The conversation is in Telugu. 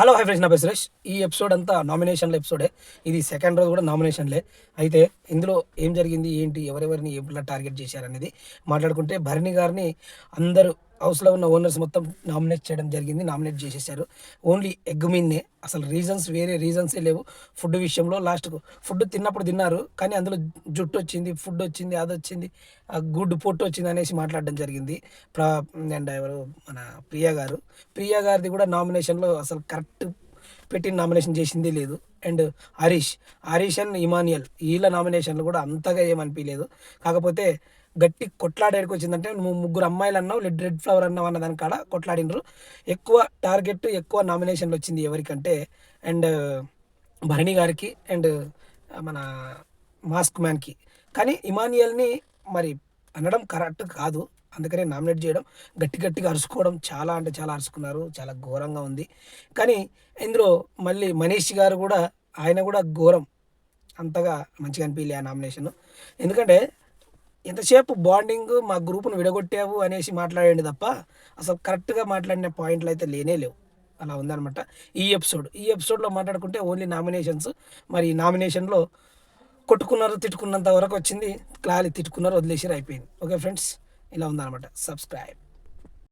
Hello hi friends. నా పేరు సురేష్. ఈ ఎపిసోడ్ అంతా నామినేషన్ల ఎపిసోడే ఇది సెకండ్ రోజు కూడా నామినేషన్లే అయితే ఇందులో ఏం జరిగింది ఏంటి ఎవరెవరిని ఎట్లా టార్గెట్ చేశారనేది మాట్లాడుకుంటే భరణి గారిని అందరూ హౌస్లో ఉన్న ఓనర్స్ మొత్తం నామినేట్ చేయడం జరిగింది నామినేట్ చేసేసారు. ఓన్లీ ఎగ్ మీన్నే. అసలు రీజన్స్ వేరే రీజన్సే లేవు. ఫుడ్ విషయంలో లాస్ట్కు ఫుడ్ తిన్నప్పుడు తిన్నారు కానీ అందులో జుట్టు వచ్చింది ఫుడ్ వచ్చింది అది వచ్చింది గుడ్ పొట్టు వచ్చింది అనేసి మాట్లాడడం జరిగింది. ప్రా అండ్ ఎవరు? మన ప్రియా గారు. ప్రియా గారిది కూడా నామినేషన్లో అసలు కరెక్ట్ పెట్టి నామినేషన్ చేసింది లేదు. And Harish. Harish and Emmanuel. వీళ్ళ నామినేషన్లు కూడా అంతగా ఏమనిపించలేదు కాకపోతే గట్టి కొట్లాడేకి వచ్చిందంటే నువ్వు ముగ్గురు అమ్మాయిలు అన్నావు రెడ్ రెడ్ ఫ్లవర్ అన్నావు అన్న దాని కాడ కొట్లాడినరు. ఎక్కువ టార్గెట్ ఎక్కువ నామినేషన్లు వచ్చింది ఎవరికంటే అండ్ భరణి గారికి అండ్ మన మాస్క్ మ్యాన్కి. కానీ ఇమానియల్ని మరి అనడం కరెక్ట్ కాదు. అందుకనే నామినేట్ చేయడం గట్టి గట్టిగా అరుచుకోవడం చాలా అంటే చాలా అరుచుకున్నారు చాలా ఘోరంగా ఉంది. కానీ ఇందులో మళ్ళీ మనీష్ గారు కూడా ఆయన కూడా ఘోరం. అంతగా మంచిగా అనిపించలే ఆ నామినేషన్. ఎందుకంటే ఎంతసేపు బాండింగ్ మా గ్రూప్ను విడగొట్టావు అనేసి మాట్లాడండి తప్ప అసలు కరెక్ట్గా మాట్లాడిన పాయింట్లు అయితే లేనే లేవు. అలా ఉందనమాట ఈ ఎపిసోడ్ ఈ ఎపిసోడ్లో మాట్లాడుకుంటే ఓన్లీ నామినేషన్స్. మరి ఈ నామినేషన్లో కొట్టుకున్నారు తిట్టుకున్నంత వరకు వచ్చింది క్లాలి తిట్టుకున్నారు వదిలేసి అయిపోయింది. ఓకే ఫ్రెండ్స్ ఇలా ఉందన్నమాట. సబ్స్క్రైబ్.